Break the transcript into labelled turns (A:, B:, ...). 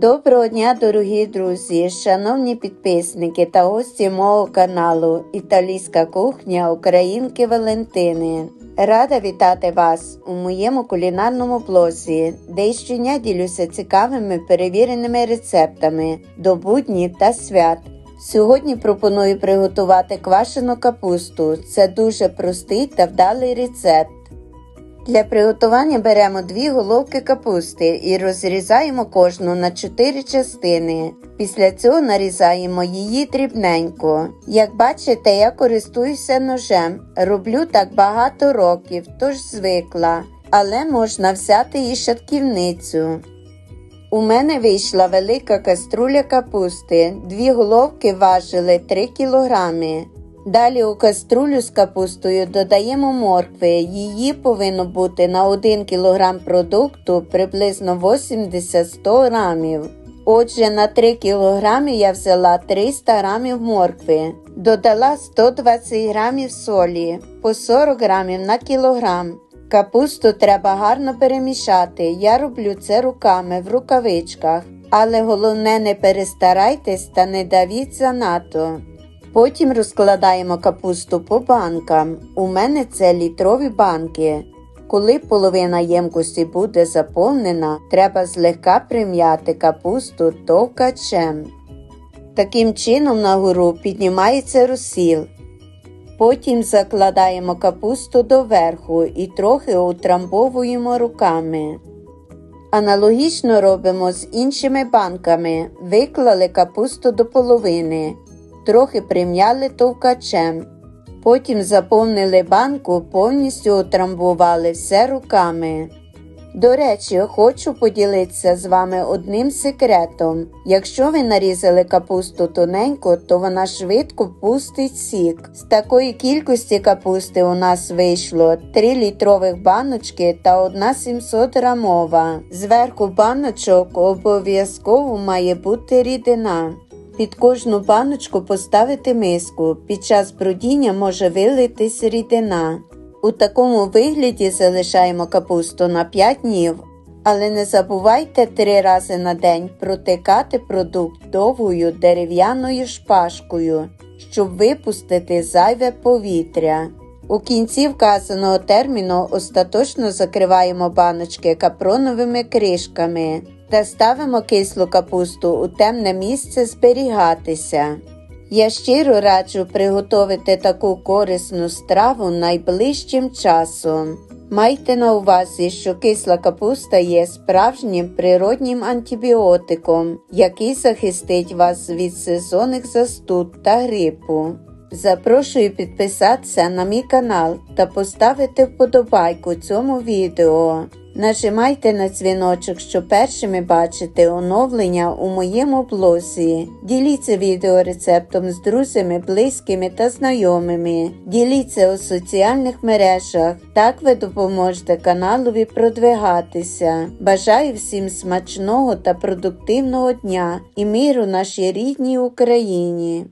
A: Доброго дня, дорогі друзі, шановні підписники та гості мого каналу Італійська кухня Українки Валентини. Рада вітати вас у моєму кулінарному блозі, де й щодня ділюся цікавими перевіреними рецептами до буднів та свят. Сьогодні пропоную приготувати квашену капусту. Це дуже простий та вдалий рецепт. Для приготування беремо дві головки капусти і розрізаємо кожну на 4 частини. Після цього нарізаємо її дрібненько. Як бачите, я користуюся ножем. Роблю так багато років, тож звикла, але можна взяти і шатківницю. У мене вийшла велика каструля капусти. Дві головки важили 3 кілограми. Далі у каструлю з капустою додаємо моркви. Її повинно бути на 1 кг продукту приблизно 80-100 грамів. Отже, на 3 кг я взяла 300 грамів моркви, додала 120 грамів солі, по 40 грамів на кілограм. Капусту треба гарно перемішати. Я роблю це руками в рукавичках, але головне не перестарайтесь та не давіть занадто. Потім розкладаємо капусту по банкам. У мене це літрові банки. Коли половина ємкості буде заповнена, треба злегка прим'яти капусту товкачем. Таким чином нагору піднімається розсіл. Потім закладаємо капусту доверху і трохи утрамбовуємо руками. Аналогічно робимо з іншими банками. Виклали капусту до половини, трохи прим'яли товкачем. Потім заповнили банку, повністю утрамбували все руками. До речі, хочу поділитися з вами одним секретом. Якщо ви нарізали капусту тоненько, то вона швидко пустить сік. З такої кількості капусти у нас вийшло 3 літрових баночки та 1 700 грамова. Зверху баночок обов'язково має бути рідина. Під кожну баночку поставити миску. Під час брудіння може вилитись рідина. У такому вигляді залишаємо капусту на 5 днів. Але не забувайте три рази на день протикати продукт довгою дерев'яною шпажкою, щоб випустити зайве повітря. У кінці вказаного терміну остаточно закриваємо баночки капроновими кришками та ставимо кислу капусту у темне місце зберігатися. Я щиро раджу приготувати таку корисну страву найближчим часом. Майте на увазі, що кисла капуста є справжнім природнім антибіотиком, який захистить вас від сезонних застуд та грипу. Запрошую підписатися на мій канал та поставити вподобайку цьому відео. Нажимайте на дзвіночок, щоб першими бачити оновлення у моєму блозі. Діліться відеорецептом з друзями, близькими та знайомими. Діліться у соціальних мережах. Так ви допоможете каналові продвигатися. Бажаю всім смачного та продуктивного дня і миру нашій рідній Україні!